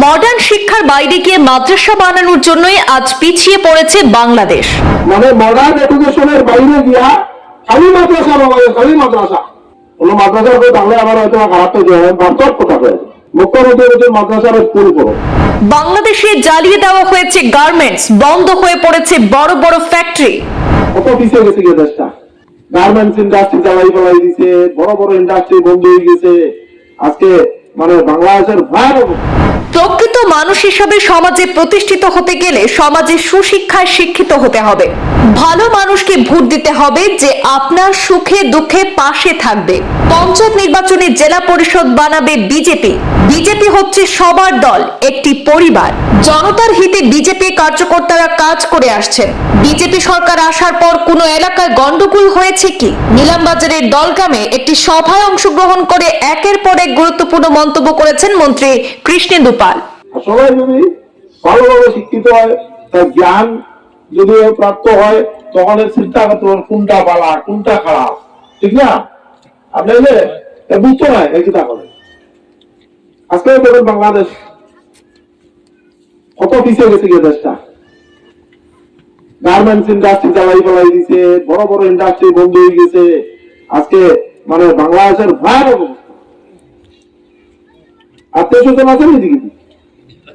Modern শিক্ষার বাইরে গিয়ে মাদ্রাসা বানানোর জন্যই আজ পিছিয়ে পড়েছে বাংলাদেশ। মানে মডার্ন এডুকেশনের বাইরে গিয়া খালি মাদ্রাসা বাবাদের খালি মাদ্রাসা। কোনো মাদ্রাসার করে তাহলে আমার হয়তো খারাপ হয়ে যায় বাস্তব কথা হয়েছে বাংলাদেশে জ্বালিয়ে দেওয়া হয়েছে গার্মেন্টস বন্ধ হয়ে পড়েছে বড় বড় ফ্যাক্টরি কত পিছিয়ে গেছে দেশটা। গার্মেন্টস ইন্ডাস্ট্রি জ্বালাই দিছে বড় বড় ইন্ডাস্ট্রি বন্ধ হয়ে গেছে। আজকে মানে বাংলাদেশের ভয়ানক মানুষ হিসাবে সমাজে প্রতিষ্ঠিত হতে গেলে সমাজে সুশিক্ষায় শিক্ষিত হতে হবে। ভালো মানুষকে ভোট দিতে হবে যে আপনার সুখে দুঃখে পাশে থাকবে। পঞ্চায়েত নির্বাচনে জেলা পরিষদ বানাবে বিজেপি। বিজেপি হচ্ছে সবার দল, একটি পরিবার। জনতার হিতে বিজেপি কার্যকর্তারা কাজ করে আসছেন। বিজেপি সরকার আসার পর কোনো এলাকায় গন্ডগোল হয়েছে কি? নিলামবাজারের দলগ্রামে একটি সভায় অংশগ্রহণ করে একের পর এক গুরুত্বপূর্ণ মন্তব্য করেছেন মন্ত্রী কৃষ্ণেন্দু পাল। সবাই যদি ভালোভাবে শিক্ষিত হয়, তার জ্ঞান যদি প্রাপ্ত হয়, তখন চিন্তা করতে পারেন কোনটা বালা কোনটা খারাপ। ঠিক না? আপনি যে বুঝতো না এই চিন্তা করেন আজকে দেখবেন বাংলাদেশ কত পিছিয়ে গেছে গিয়ে দেশটা। গার্মেন্টস ইন্ডাস্ট্রি জ্বালাই পালাই দিছে, বড় বড় ইন্ডাস্ট্রি বন্ধ হয়ে গেছে। আজকে মানে বাংলাদেশের অবস্থা। আত্মীয় স্বজন আছে এদিকে?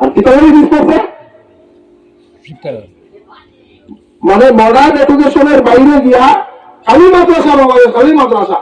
আর কি তাহলে পিঠ পড়ছে মানে মডার্ন এডুকেশনের বাইরে গিয়া খালি মাদ্রাসা বাবাদের খালি মাদ্রাসা।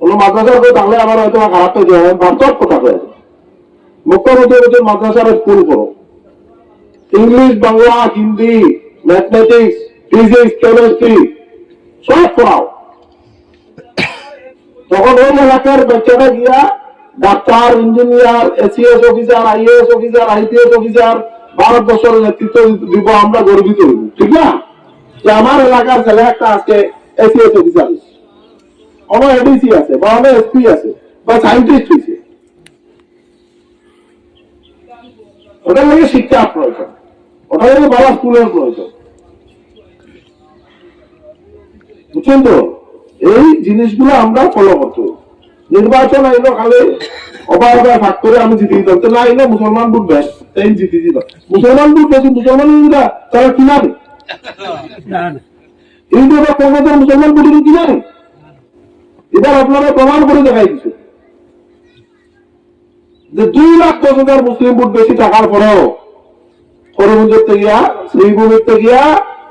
কোনো মাদ্রাসার করে তাহলে আমার হয়তো খারাপ হয়ে যায় বাস্তব কথা হয়েছে মুখ্যমন্ত্রী বলছে মাদ্রাসার স্কুল করো English Bangla Hindi mathematics physics chemistry সব পড়াও। তখন ওই এলাকার বাচ্চাটা গিয়া doctor, engineer ACS officer IS officer IPS officer ভারতবর্ষের নেতৃত্ব দিব, আমরা গর্বিত হইব ঠিক না? যে আমার এলাকার ছেলে একটা আজকে এসিএস অফিসার কোনো এডিসি আছে, বা অনেক এসপি আছে, বা সাইন্টিস্ট হয়েছে। ওটা লাগে শিক্ষা প্রয়োজন। ওটা লাগে ভালো স্কুলের প্রয়োজন। বুঝছেন তো? এই জিনিসগুলো আমরা ফলো করতে। নির্বাচন আইলো অবাই অবাই ভাগ করে আমি জিতে দিতাম। তো না আইলো মুসলমান ভোট বেশ তাই জিতে দিতাম মুসলমান ভোট বেশি মুসলমান হিন্দুরা তারা কিনারে হিন্দুরা কলকাতা মুসলমান ভোটের কিনারে এবার আপনারা প্রমাণ করে দেখাই দিচ্ছে যে দুই লাখ দশ হাজার মুসলিম ভোট বেশি টাকার পরেও করমঞ্জের থেকে শ্রীভূমির থেকে,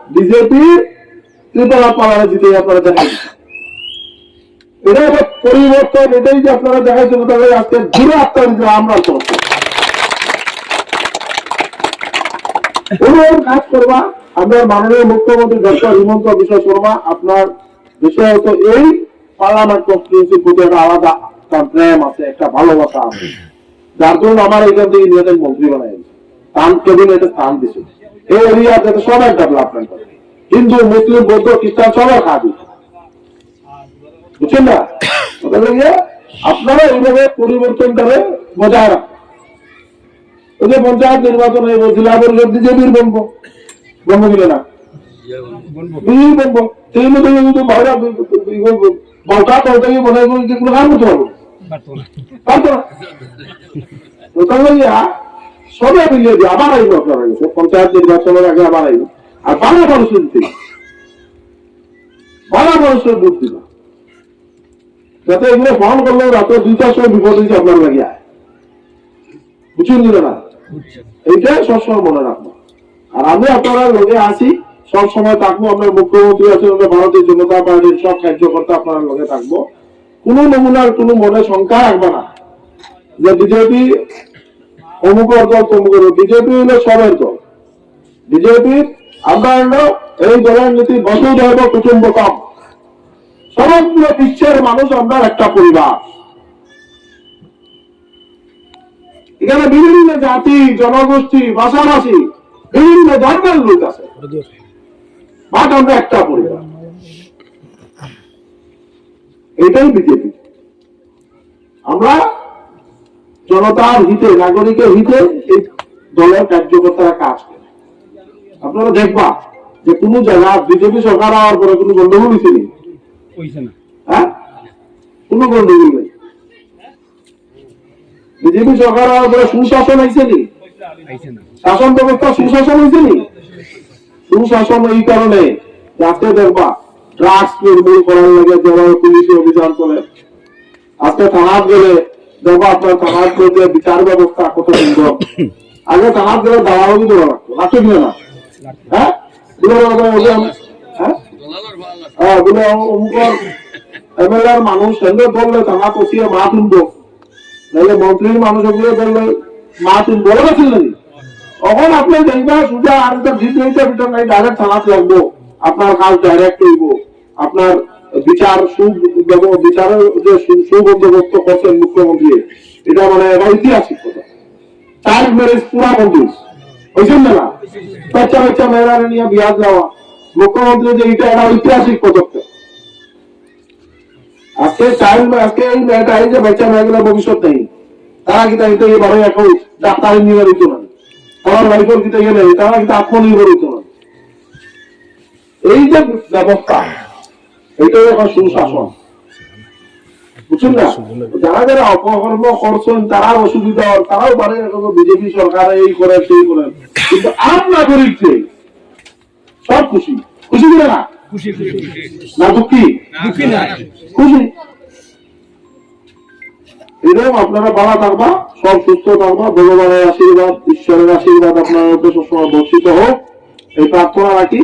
বিজেপি, ত্রিপুরা পাড়ায় জিতে আপনারা দেখাই দিচ্ছে এটা পরিবর্তন, এটাই যে আপনারা দেখাইছেন তাহলে আজকে ঘুরে আপনার যে আমরা কাজ করবা মাননীয় মুখ্যমন্ত্রী ডক্টর হিমন্ত বিশ্ব শর্মা, আপনার এই পার্লামেন্ট কনস্টিটিউন্সির প্রতি আলাদা একটা প্রেম আছে, একটা ভালোবাসা আছে। যার জন্য আমার এখান থেকে মন্ত্রী বানাই দিছে এই এরিয়া সবাই ডেভেলপমেন্ট করে হিন্দু, মুসলিম, বৌদ্ধ, খ্রিস্টান সবাই খাবি বুঝছেন না? আপনারা এইভাবে পরিবর্তনটাকে বজায় রাখুন। যে পঞ্চায়েত নির্বাচন হয়ে জেলা পরিষদ বিজেপির না। বলব সেই মতো কিন্তু বাইরে বলটা তলটাকে করি যে কোনো কাম করতে পারব। পারতো না? ওটা লইয়া সবাই মিলিয়ে দিয়ে আবার আগে আবার আর বারো মানুষের ভোট দিবা যাতে এগুলো ফোন করলেও রাতে দুইটার সময় বিপদ হয়েছে আপনার লাগে। আয় বুঝুন দিল না এইটা সবসময় মনে রাখব। আর আমি আপনারা লগে আসি সব সময় থাকব আপনার মুখ্যমন্ত্রী আছেন ভারতীয় জনতা পার্টির সব কার্যকর্তা আপনার লগে থাকব। কোন নমুনার, কোন মনে শঙ্কা রাখবে না। যে বিজেপি অমুকের দল তমুকের বিজেপি হলো সবের দল। বিজেপি আমরা এই দলের নীতি বসুধৈব কুটুম্বকম। সমগ্র বিশ্বের মানুষ আমরা একটা পরিবার। এখানে বিভিন্ন জাতি, জনগোষ্ঠী, ভাষাভাষী, বিভিন্ন ধর্মের লোক আছে। বাট আমরা একটা পরিবার। এটাই বিজেপি। আমরা জনতার হিতে, নাগরিকের হিতে এই দলের কার্যকর্তারা কাজ করে। আপনারা দেখবা যে কোনো জায়গা বিজেপি সরকার হওয়ার পরে কোনো গন্ডগোল হয়েছে? হইছে না। হ্যাঁ? কোনো গন্ডগোল নেই। বিজেপি সরকার সুশাসন হয়েছে নি? শাসন ব্যবস্থা সুশাসন হয়েছে নি? সুশাসন এই কারণে যাতে দেখবা ড্রাগস নির্মূল করার লাগে পুলিশ অভিযান করে থানাত গেলে দেখবা আপনার থানাত গেলে বিচার ব্যবস্থা কত সুন্দর। আগে থানাত গেলে দালালি দেওয়া লাগতো কিনা না? হ্যাঁ? হ্যাঁ হ্যাঁ বলে অমুকর এমএলএর মানুষ সঙ্গে ধরলে থানা কষিয়ে মা তুলবো। নাহলে মন্ত্রীর মানুষ ওগুলো ধরলে মা তুলবো। গেছিলেন তখন আপনি দেখবেন সুজা আর একটা জিত হইতে ভিতর নাই ডাইরেক্ট থানাতে লাগবো আপনার কাজ ডাইরেক্ট হইব আপনার বিচার সু বিচারের যে সুবন্দোবস্ত করছেন মুখ্যমন্ত্রী এটা মানে এটা ঐতিহাসিক কথা। চাইল্ড ম্যারেজ পুরা বন্ধু হয়েছেন না না বাচ্চা বাচ্চা মেয়েরা নিয়ে বিয়া দেওয়া মুখ্যমন্ত্রী যে এটা একটা ঐতিহাসিক পদক্ষেপ। আজকে চাইল্ড আজকে এই মেয়েটা এই যে বাচ্চা মেয়েগুলো ভবিষ্যৎ নেই, তারা কিন্তু তো এবারে এখন ডাক্তার ইঞ্জিনিয়ার হইতো না আমার রাইফল কিতে গেলে তারা কিন্তু আত্মনির্ভর হইতো না এই যে ব্যবস্থা, এটাই এখন সুশাসন। বুঝছেন না? যারা যারা অপকর্ম করছেন তারা অসুবিধা, তারাও পারে বিজেপি সরকার এই করে, সেই করে। কিন্তু আম নাগরিক যে সব খুশি। খুশি কিনা না? খুশি খুশি না দুঃখী? দুঃখী না। খুশি? এরকম আপনারা বাড়া থাকবা সব সুস্থ থাকবা ভগবানের আশীর্বাদ ঈশ্বরের আশীর্বাদ আপনার উপরে সবসময় বর্ষিত হোক। এই প্রার্থনা রাখি।